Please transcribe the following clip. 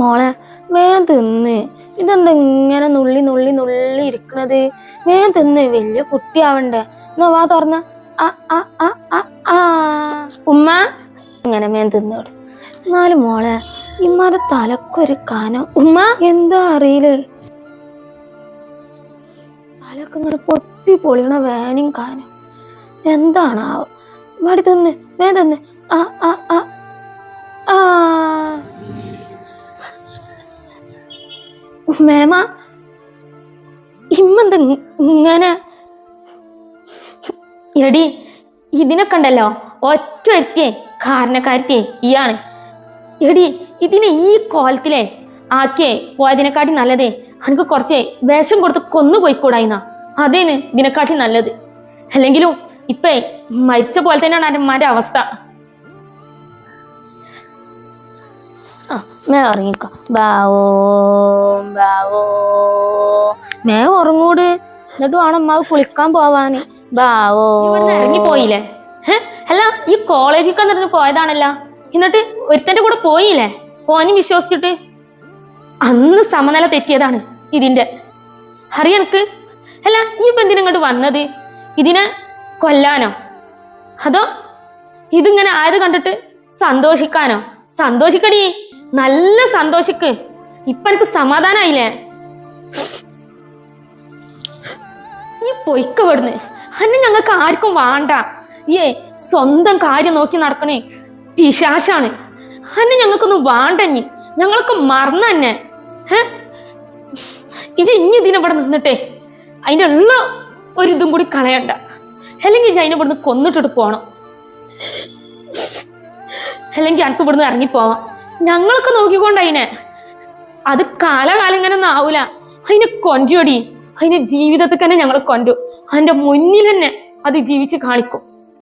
മോളെ വേഗം തിന്ന്. ഇതെന്താ ഇങ്ങനെ നുള്ളി നുള്ളി നുള്ളി ഇരിക്കണത്? വേഗം തിന്ന് വലിയ കുട്ടിയാവണ്ടേ. എന്നാ വാ തുറന്ന. ആ ആ ആ ആ ആ. ഉമ്മ ഇങ്ങനെ മേൻ തിന്നോട് എന്നാലും മോളെ ഇമ്മാരെ തലക്കൊരു കാനം. ഉമ്മ എന്താ അറിയില്ലേ തലക്ക് ഇങ്ങനെ പൊട്ടി പൊളിയണ വേനും കാനം. എന്താണാവോ? വാടി തിന്ന് വേ തിന്ന്. ആ ആ ആ ആ മേമ ഇമ്മന്ത ഇങ്ങനെ. എടി ഇതിനൊക്കെ ഉണ്ടല്ലോ ഒറ്റ ഒരുത്തിയെ കാരണക്കാരത്തിയെ ഇയാണ് എടി ഇതിനെ ഈ കോലത്തിലെ ആക്കിയേ പോയതിനെക്കാട്ടി നല്ലതേ. എനിക്ക് കുറച്ച് വേഷം കൊടുത്ത് കൊന്നു പോയിക്കൂടായിന്ന. അതേന്ന് ഇതിനെക്കാട്ടി നല്ലത്. അല്ലെങ്കിലും ഇപ്പേ മരിച്ച പോലെ തന്നെയാണ് അരന്മാരുടെ അവസ്ഥ. ആ മേ ഉറങ്ങിക്കോ ബാവോ ബാവോ. മേ ഉറങ്ങൂട്. എന്നിട്ട് വേണം അമ്മാവ് കുളിക്കാൻ പോവാന്. ബാവോ. ഇവിടുന്ന് ഇറങ്ങിപ്പോയില്ലേ? ഹേ? അല്ല ഈ കോളേജിൽ കന്നിട്ട് പോയതാണല്ല. എന്നിട്ട് ഒരുത്തന്റെ കൂടെ പോയില്ലേ? പോവാനും വിശ്വസിച്ചിട്ട്? അന്ന് സമനില തെറ്റിയതാണ് ഇതിന്റെ. അറിയനക്ക് അല്ല ഈ ബന്ധിനെ ഇങ്ങോട്ട് വന്നത്? ഇതിനെ കൊല്ലാനോ? അതോ ഇതിങ്ങനെ ആയത് കണ്ടിട്ട് സന്തോഷിക്കാനോ? സന്തോഷിക്കടി. നല്ല സന്തോഷിക്ക്. ഇപ്പൊ എനിക്ക് സമാധാനായില്ലേ? ഈ പൊയ്ക്ക വിടുന്ന് അന്നെ ഞങ്ങൾക്ക് ആർക്കും വേണ്ട. ഏ സ്വന്തം കാര്യം നോക്കി നടക്കണേ പിശാശാണ്. അന്നെ ഞങ്ങൾക്കൊന്നും വേണ്ടഞ്ഞി ഞങ്ങൾക്ക് മറന്നു തന്നെ. ഹേ? ഇത് ഇനി ഇതിനെ ഇവിടെ നിന്നിട്ടെ. അതിന്റെ ഉള്ള ഒരു ഇതും കൂടി കളയണ്ട. അല്ലെങ്കിൽ ഇജ് അതിനെ ഇവിടുന്ന് കൊന്നിട്ടിട്ട് പോണം. അല്ലെങ്കിൽ എനിക്ക് ഇവിടുന്ന് ഇറങ്ങിപ്പോവാം. ഞങ്ങളൊക്കെ നോക്കിക്കൊണ്ട് അതിനെ അത് കാലകാലം ഇങ്ങനെ ഒന്നും ആവൂല. അതിനെ കൊണ്ടുപോടി അതിനെ ജീവിതത്തിൽ തന്നെ ഞങ്ങൾ കൊണ്ടു അതിന്റെ മുന്നിൽ തന്നെ അത് ജീവിച്ച് കാണിക്കും.